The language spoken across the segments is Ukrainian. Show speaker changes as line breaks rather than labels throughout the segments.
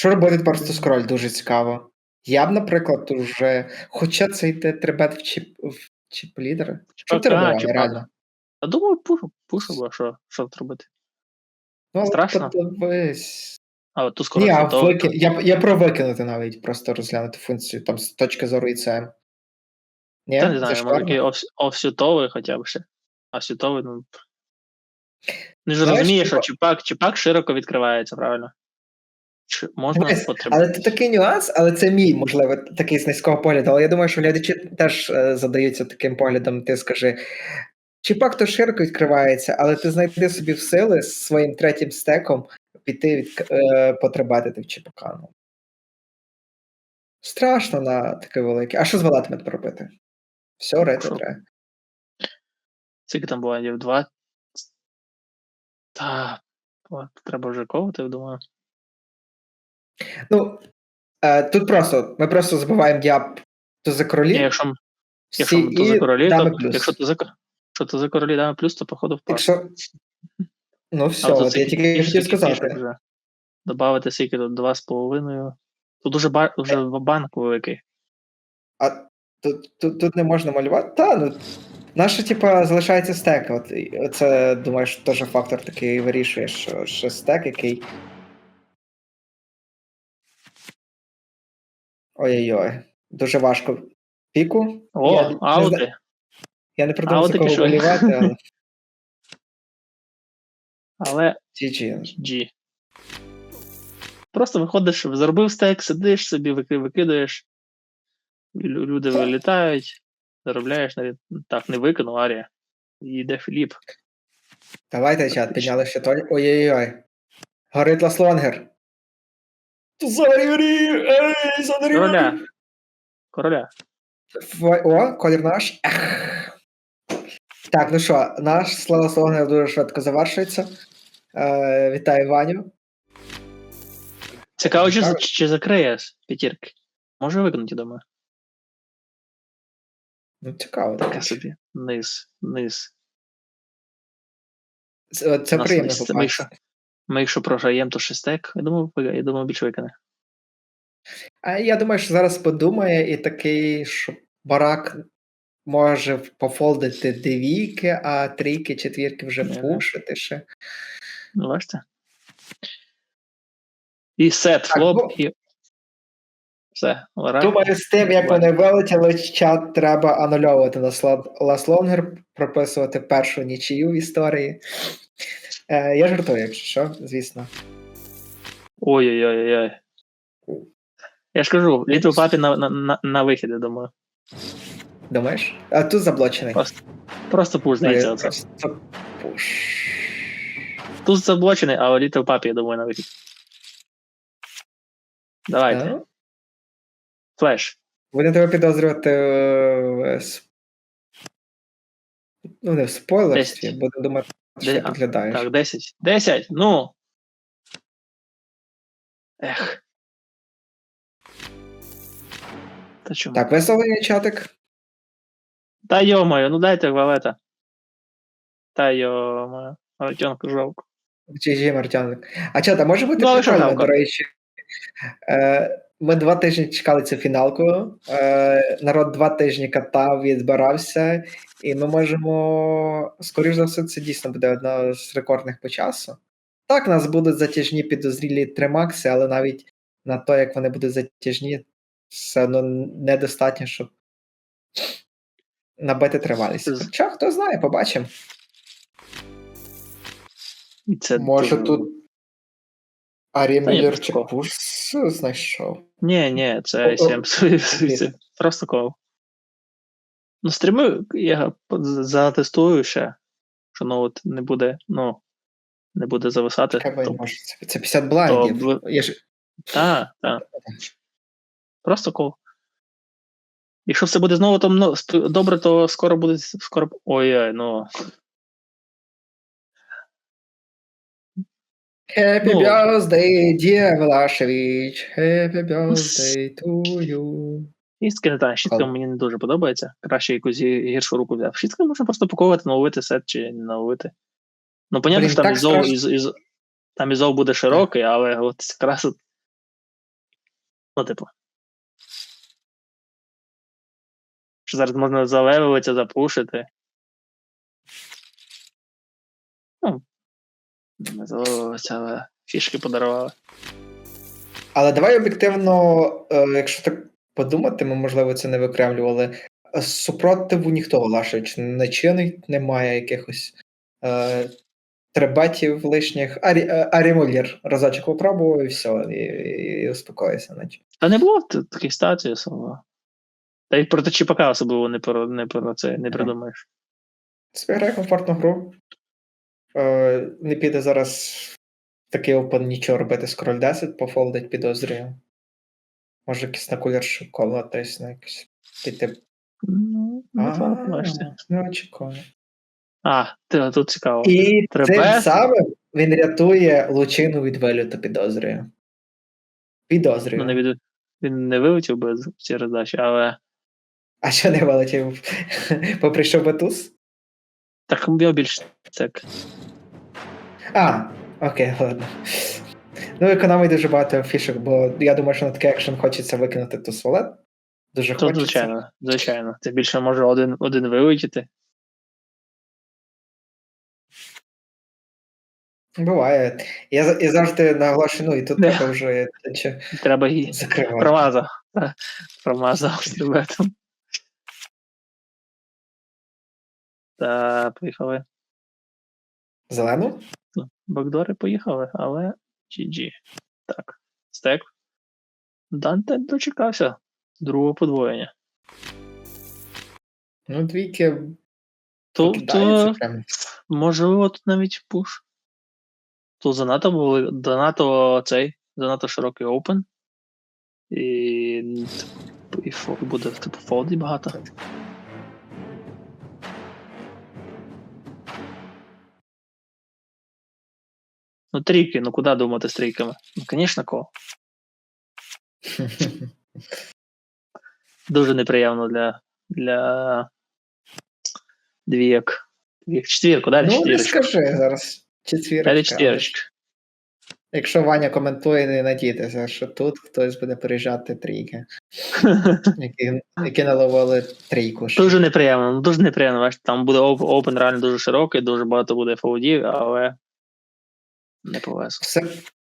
Що робити просто скроль дуже цікаво. Я б, наприклад, уже. Хоча це йде трибет в чіп в чіп лідери. Що ти
а, чіпак.
реально?
Я думаю, пушу, пушу, бо що, що тут робити?
Ну,
Страшно?
подивись.
А от ту скоро
Ні, а
то-
вики... я, я про викинути навіть просто розглянути функцію там з точки зору ICM. Ні,
Та не знаю, може офсютовий хоча б ще. Офсютовий, ну. Не ж
Знаєш,
розуміє, що чіпак, чіпак широко відкривається, правильно? Чи можна
Дивись,
потребувати?
Але це такий нюанс, але це мій, можливо, такий з низького погляду. Але я думаю, що глядачі теж е, задаються таким поглядом. Ти скажи, чіпак то широко відкривається, але ти знайди собі в сили з своїм третім стеком піти від, е, потребатити в чіпака. Ну. Страшно на таке велике. А що з валатами робити? Все, треба.
Скільки там буває? Два? Та, от, треба вже ковати, думаю.
Ну, е, тут просто ми просто забуваємо діаб то за королі.
Ні, якщо, якщо
всі
то за королі,
дами
то
плюс.
якщо то за, якщо то за королі дами плюс, то походу впав.
Якщо... Ну, все, от я тільки хотів сказати.
Добавити скільки тут два з половиною. Тут дуже ба... вже банк великий.
А тут, тут, тут не можна малювати. Та, ну, наше, типа, залишається стек. От, це, думаєш, теж фактор такий вирішує, що, що стек, який. Ой-ой-ой. Дуже важко. Піку.
О,
я, не я не придумав, за кого валювати, але
Але
GG.
G. Просто виходиш, заробив стек, сидиш собі, викидаєш. Люди вилітають, заробляєш навіть. Так, не викинув, Арія. І йде Філіп.
Давайте, чат, підняли ще толь. Ой-ой-ой. Горить Ласлонгер. Зарі, ей, зарі.
Короля. Короля.
Ф- О, колір наш. Ех. Так, ну що, наш слава Слонгер дуже швидко завершується. Е, вітаю Ваню.
Цікаво, чи, чи закриє з п'ятірки. Може викинути, думаю.
Ну, цікаво.
Таке
таке.
собі. Низ, низ.
Це, це
Нас
приємно
низ. Ми якщо програємо, то шестек. Я думаю, я думаю, більше викине.
А я думаю, що зараз подумає і такий, що барак може пофолдити девійки, а трійки, четвірки вже
Ага.
пушити ще.
Ну, бачите? І сет,
Так,
флоп,
ну-
і. Все, лара.
Думаю, з тим, як вони вилетіли, чат треба анульовувати на Last Longer, прописувати першу нічию в історії. Е, я жартую, якщо що, звісно.
Ой-ой-ой-ой. Я ж кажу, Літл Папі на, на, на, на вихід, я думаю.
Думаєш? А тут заблочений.
Просто- Просто пуш здається.
Е,
оце.
просто пуш.
Тут заблочений, а Літл Папі, я думаю, на вихід. Давайте.
Е,
Флеш.
Будемо тебе підозрювати е, в ну, не в спойлерстві, будемо думати, що підглядаєш.
Так, 10. 10, ну. Ех. Та чому?
Так, висловлення чатик.
Та йомаю, ну дайте валета. Та йомаю. Артемку жалко.
GG, Мартяник. А чата, може бути
Ну,
прикольно, до речі. Е, ми два тижні чекали цю фіналку. Е, народ два тижні катав, відбирався, і ми можемо. Скоріш за все, це дійсно буде одна з рекордних по часу. Так, нас будуть затяжні підозрілі тримакси, але навіть на то, як вони будуть затяжні, все одно недостатньо, щоб набити тривалість. Хоча, хто знає, побачимо.
Це
Може тут Чи
кол.
Пуш знайшов.
Ні, ні, це
О,
7. Просто кол. Ну, стріми я затестую ще, що ну от не буде, ну, не буде зависати. То-
це- Це 50 блайндів.
то
Я ж...
Та, та. Просто кол. Якщо все буде знову там ну, добре, то скоро буде скоро. Ой, ну.
Happy
Ну.
birthday, dear Велашевич. Happy birthday to you.
Шістки не та, шістка мені не дуже подобається. Краще якусь гіршу руку взяв. Шістка можна просто паковувати, наловити сет чи не наловити. Ну, понятно,
Блін,
що там
так
ізов, із, із, там ізов буде широкий, але от якраз Ну, типу. Що зараз можна залевуватися, запушити. Ну, не залевуватися, фішки подарували.
Але давай об'єктивно, е, якщо так подумати, ми, можливо, це не викремлювали. е, Супротиву ніхто Лашич не чинить, немає якихось е, требетів лишніх. Арі, е, Арі Муллер разочок попробував і все, і, і, і успокоївся. Наче.
Та не було таких статій особливо. Та й проти Чіпака особливо не про, не про це не придумаєш.
Спіграє комфортну гру. Е, не піде зараз такий опен нічого робити з король 10, пофолдить, підозрюю. Може, якийсь на кулер шокола, десь на якийсь піти.
Ну, не.
Не очікую.
А, тут цікаво.
І цим самим він рятує лучину від вилюту, підозрюю. Підозрюю.
Ну, не від... Він не вилетів би з цієї але
А що не вилетів? Поприйшов би туз?
Так я більш так.
А, окей, ладно. Ну, економить дуже багато фішок, бо я думаю, що на такий екшен хочеться викинути туз валет. Дуже
То,
хочеться.
звичайно, звичайно. Ти більше може один, один вилетіти.
Буває. Я, я завжди наголошую, ну і тут
Да.
треба вже чи,
Треба і
закривати.
промазав. Промазав стрибетом. Та поїхали.
Зелену?
Ну, Бакдори поїхали, але GG. Так. Стек. Данте дочекався другого подвоєння.
Ну, двійки прям.
можливо тут навіть пуш. Тут занадто були занадто цей, занадто широкий open. І, і фол- буде типу фолді багато. Ну, трійки, ну куди думати з трійками? Ну, звісно, кол. Дуже неприємно для, для двійок. Двійок. Четвірку, далі
Ну, не скажи зараз. Четвірочка.
Далі четвірочка.
Якщо Ваня коментує, не надійтеся, що тут хтось буде переїжджати трійки, які, які наловили трійку. ж.
Дуже неприємно, ну дуже неприємно. Бачите, там буде оп- опен реально дуже широкий, дуже багато буде фаудів, але не повезло.
Все,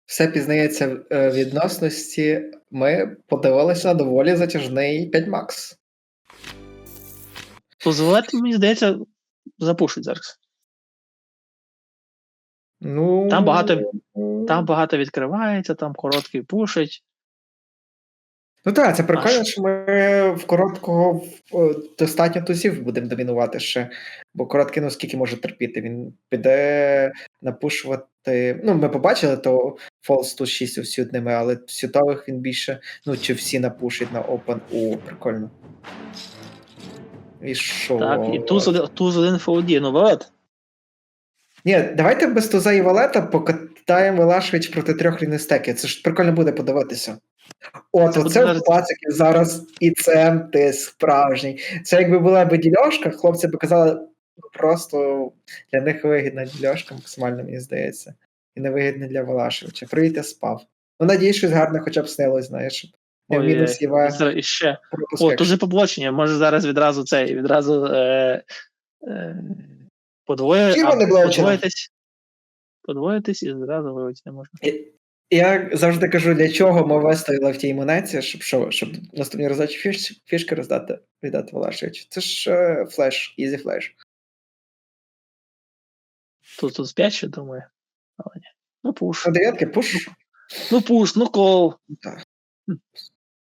все пізнається в е, відносності. Ми подивилися на доволі затяжний 5 Макс.
Позволити, мені здається, запушить зараз.
Ну,
Там багато- Там багато відкривається, там короткий пушить.
Ну так, це прикольно, що ми в короткого достатньо тузів будемо домінувати ще. Бо короткий, ну скільки може терпіти? Він піде напушувати. Ну, ми побачили, то Falls тут 6 у сютними, але в сютових він більше. Ну, чи всі напушить на Open. О, прикольно. І що?
Так, і туз туз один фауді, ну валет.
Ні, давайте без туза і валета покатаємо Велашевич проти трьох рівнестеків. Це ж прикольно буде подивитися. От,
Це
оце
зараз-
в пациків зараз і це ти справжній. Це якби була б дільошка, хлопці б казали, ну, просто для них вигідна дільошка, максимально, мені здається. І не вигідна для Велашевича. Привіт, я спав. Ну, надіюсь, щось гарне хоча б снилось, знаєш. мінус
І ще. О, тузи поблочення, може зараз відразу цей, відразу е, е, подвоє, подвоїтесь, подвоїтесь і зразу вилетіти можна.
Я завжди кажу, для чого ми вистояли в тій монеті, щоб що, щоб наступні роздачі фіш, фішки роздати, віддати Велашевичу. Це ж е, флеш, ізі флеш.
Тут тут 5 думаю. Але ні. Ну пуш.
А дев'ятки пуш.
Ну пуш, ну кол.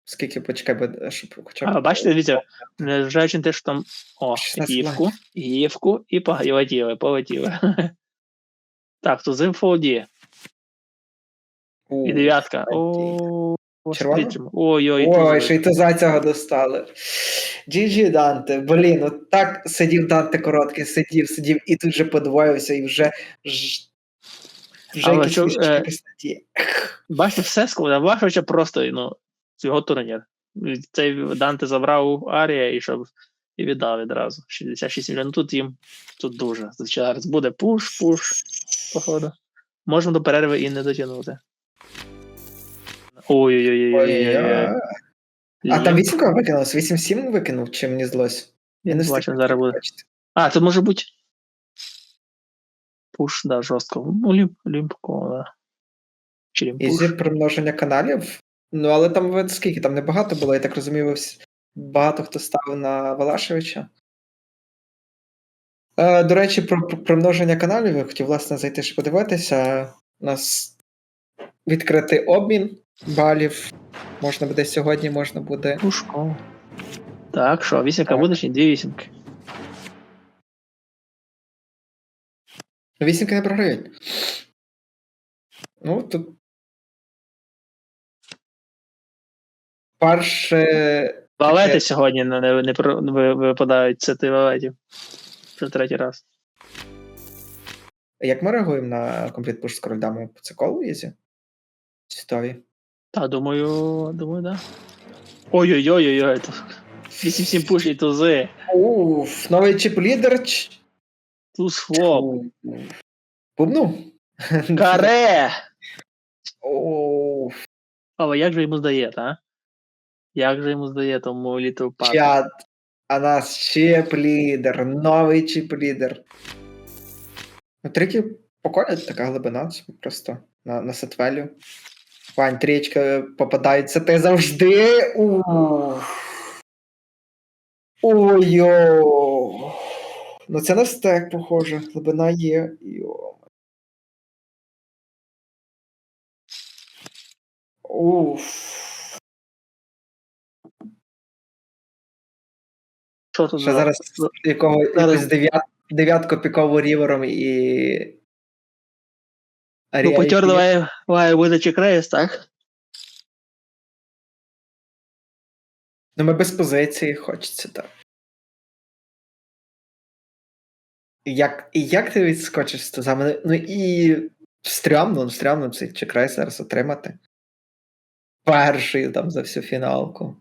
Скільки почекай, буде, щоб хоча б.
А, бачите, дивіться, незважаючи на те, що там о,
16
гівку, гівку і полетіли, полетіли. Так, тузи в фолді. І дев'ятка. О. Ой-ой,
Ой, ще й туза цього достали. GG Данте, блін, ну так сидів Данте короткий, сидів, сидів і тут же подвоївся, і вже. Вже
Але
якісь
що, е. Бачите, все складно. Вашовича просто ну, його турнір. Цей Данте забрав Арія і щоб і віддав відразу. 66 мільйонів. Ну тут їм тут дуже. Зараз буде пуш, пуш, походу. Можна до перерви і не дотягнути. Ой-ой-ой.
Ой, А там вісімка викинулась? 8-7 викинув, чи мені злось?
Я не бачу, зараз буде. А, це може бути. Пуш, да, жорстко. Ну, лімп, лімпко, да. Чи лімпуш.
Ізі примноження каналів. Ну, але там ви скільки? Там небагато було, я так розумію, багато хто ставив на Валашевича. Е, до речі, про, про примноження каналів я хотів, власне, зайти ще подивитися. У нас відкритий обмін балів. Можна буде сьогодні, можна буде.
Пушко. Так, що, вісімка
Так.
буде чи ні? дві вісімки?
Ну, Вісімки не програють. Ну, тут. Перше.
Валети сьогодні не, не, не, про- ви- випадають це ти валетів. Вже третій раз.
Як ми реагуємо на компліт пуш з корольдами по циколу Ізі? Світові.
Та, думаю, думаю, да. Ой-ой-ой-ой, то 8-7 пуш і тузи.
Уф, новий чіп-лідер.
Туз хлоп.
Бубну.
Каре!
Уф,
Але як же йому здає, а? Як же йому здає тому Little Pack?
чат. А нас чіп-лідер, новий чіп-лідер. Ну, трики прикольно, така глибина, просто на, на сетвелю. Вань, трічка попадається ти завжди. Ой-йо. Ну це на стек, похоже. Глибина є. Йо. Уф.
Що тут
Ще зараз якого,
Зараз.
якусь дев'ят, дев'ятку пікову рівером і.
Ну, потер давай, давай видачі крейс, так?
Ну, ми без позиції хочеться так. Як, і як ти відскочиш з тузами? Ну і стрьомно, ну, стрьомно цей чекрай зараз отримати. Перший там за всю фіналку.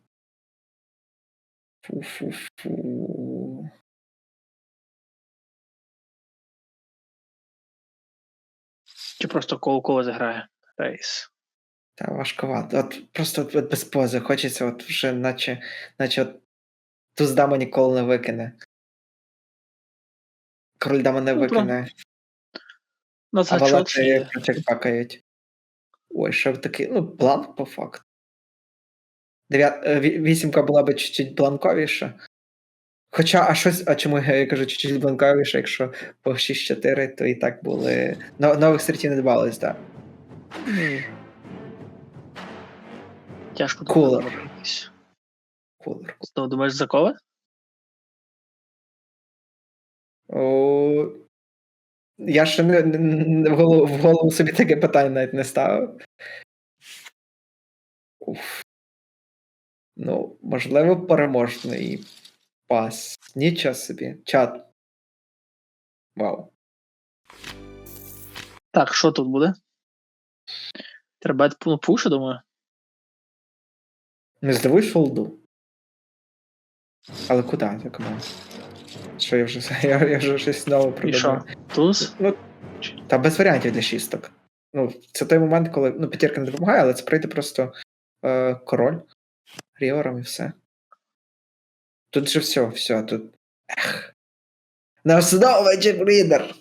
Фу-фу-фу.
Чи просто коло-коло заграє? Рейс.
Та важковато. От просто от, без пози. Хочеться, от вже наче, наче от туз дама ніколи не викине. Король дама не
Ну,
викине.
На
А
зачот
валети чекпакають. Ой, що такий, ну, бланк по факту. Дев'ят... е, Вісімка була би чуть-чуть бланковіша. Хоча, а щось, а чому я кажу чуть-чуть бланковіше, якщо по 6-4, то і так були. Но- Нових стратів не додавалось, так.
Тяжко
Кулер. Кулер.
Ти думаєш, за кого?
О, я ще не, не- не в, голову, в голову собі таке питання навіть не ставив. Уф. Ну, можливо, переможний пас. Нічого собі. Чат. Вау.
Так, що тут буде? Треба ну, пуша, думаю.
Не здивуй фолду. Але куди? Я кому? Що я вже я, я вже щось знову
І що? Туз?
Ну, та без варіантів для шісток. Ну, це той момент, коли ну, п'ятірка не допомагає, але це прийде просто е, король ріором і все. Тут же все, все, тут. Ех. Наш знову чіп-лідер.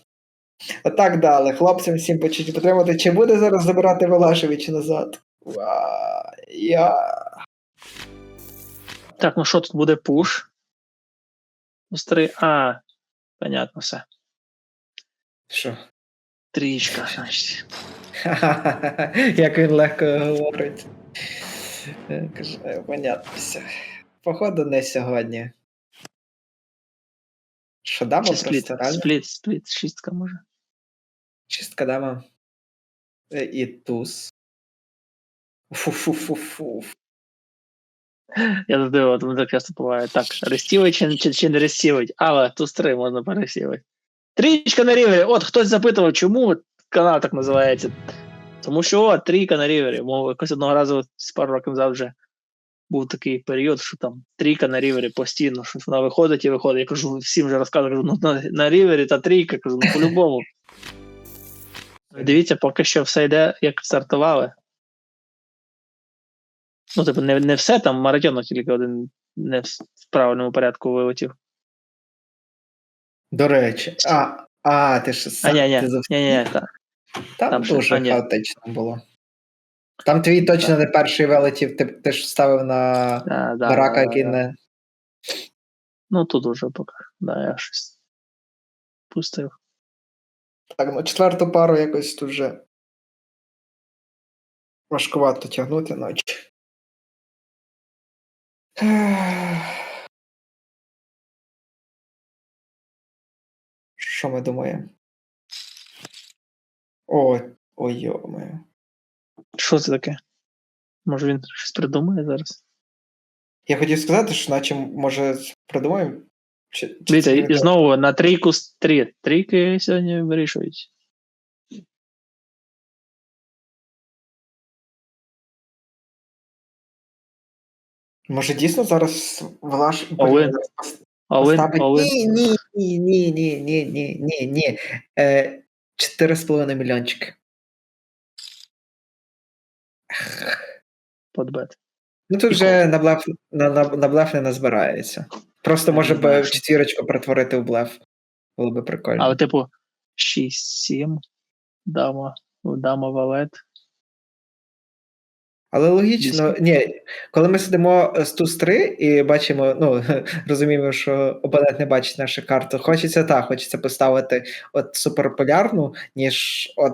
Отак дали. Хлопцям всім почуть підтримати. Чи буде зараз забирати Велашевич назад? Ва, я.
Так, ну що тут буде пуш? Стри... А, понятно все.
Що?
Трічка, значить.
Як він легко говорить. Е, «Е, понятно все. Походу, не сьогодні. Що дама
Чи спліт,
просто реально?
спліт, спліт, шістка може.
Чистка дама. Е, І туз. Фу-фу-фу-фу.
Я завжди от мене так часто буває. Так, рестівить чи, чи, чи не рестівить, але туз 3 можна пересівати. Трічка на рівері. От хтось запитував, чому канал так називається. Тому що от, трійка на рівері. Мов якось одного разу з пару років назад вже був такий період, що там трійка на рівері постійно, що вона виходить і виходить. Я кажу, всім вже розказую, кажу, ну на, на рівері та трійка, кажу, ну по-любому. Дивіться, поки що все йде, як стартували. Ну, типу, не, не все там, Маратьонов тільки один не в, правильному порядку вилетів.
До речі, а, а ти ж
А,
сам
ні, ні,
ти
ні,
зовсім-
ні, так.
Там,
там ще-
дуже
а, ні.
хаотично було. Там твій точно не перший вилетів, ти, ти ж ставив на
Да, да,
барака,
да,
який
да.
не.
Ну, тут уже поки. Да, я щось пустив.
Так, ну четверту пару якось дуже важкувато тягнути ночі. Що ми думаємо? О, ой, йоме.
Що це таке? Може він щось придумає зараз?
Я хотів сказати, що наче може придумаємо. Чи, чи
Дивіться, і знову на трійку три. Трійки сьогодні вирішують.
Може, дійсно зараз Влаш
Олен.
Олен,
Олен.
Ні, ні, ні, ні, ні, ні, ні, ні. Е, чотири з половиною мільйончик.
Подбет.
Ну тут вже на блеф, на, на, на блеф не назбирається. Просто може
не знаю,
б
що-
четвірочку перетворити в блеф. Було би прикольно.
Але, типу, 6-7. Дама. Дама валет.
Але логічно, ні, коли ми сидимо з туз 3 і бачимо, ну розуміємо, що опонент не бачить нашу карту. Хочеться так, хочеться поставити от суперполярну, ніж от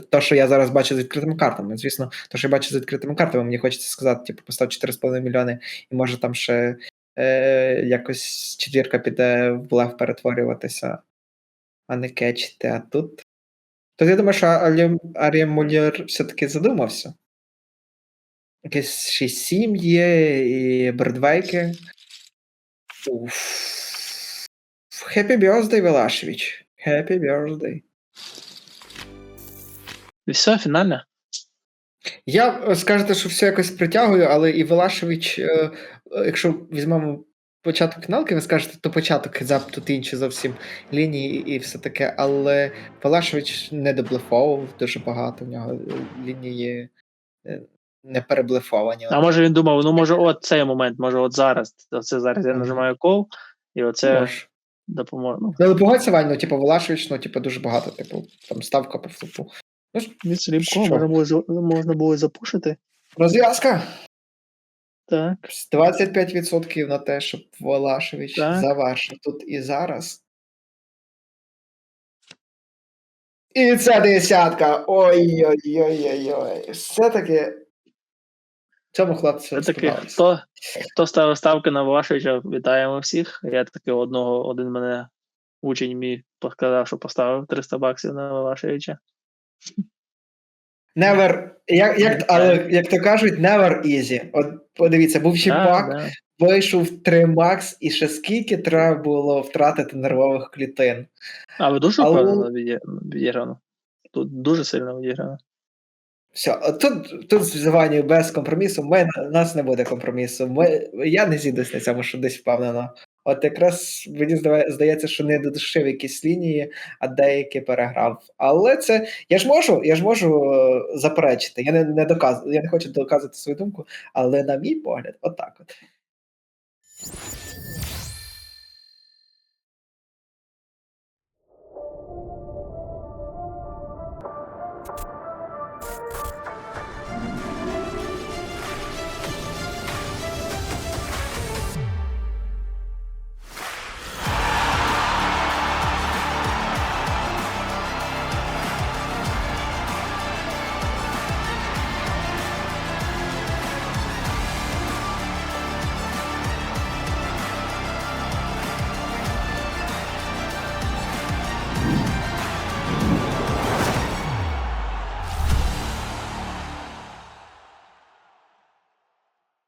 то, що я зараз бачу з відкритими картами. Звісно, то, що я бачу з відкритими картами, мені хочеться сказати, типу, постав 4,5 мільйони, і може там ще е, якось четвірка піде в блеф перетворюватися, а не кечити. А тут. Тут я думаю, що Арієм Арієм все-таки задумався. Якесь 6-7 є, і Бердвейки. Уф. Happy birthday, Велашевич. Happy birthday.
І все, фінальне.
Я е, скажете, що все якось притягую, але і Велашевич, е, е, якщо візьмемо початок фіналки, ви скажете, то початок хедзап, тут інші зовсім лінії і все таке, але Велашевич не доблефовував дуже багато, в нього лінії не переблефовані.
А може він думав, ну може от цей момент, може от зараз. Оце зараз я нажимаю кол, і оце
Може.
допоможе. Ну,
Ну, але погодься, Вань, ну, типу, Велашевич, ну, типу, дуже багато, типу, там ставка по флипу.
Від
Що?
Можна було, можна було запушити.
розв'язка.
Так.
25% на те, щоб Волашевич
Так.
завершив тут і зараз. І це десятка. Ой-ой-ой-ой-ой. Все-таки. Цьому хлопцю
Це таки, хто, хто ставив ставки на Влашевича, вітаємо всіх. Я таки одного, один мене учень мій сказав, що поставив 300 баксів на Влашевича.
Never, як, як, але, як то кажуть, never easy. От подивіться, був чіпак,
да.
вийшов 3 макс, і ще скільки треба було втратити нервових клітин.
Але дуже
Але-
впевнено віді- відіграно. Тут дуже сильно відіграно.
Все, а тут, тут з Ванею без компромісу. Ми, у нас не буде компромісу. Ми, я не зійдусь на цьому, що десь впевнено. От якраз мені здається, що не додушив якісь лінії, а деякі переграв. Але це я ж можу, я ж можу е, заперечити. Я не, не доказую, я не хочу доказувати свою думку, але на мій погляд, отак от.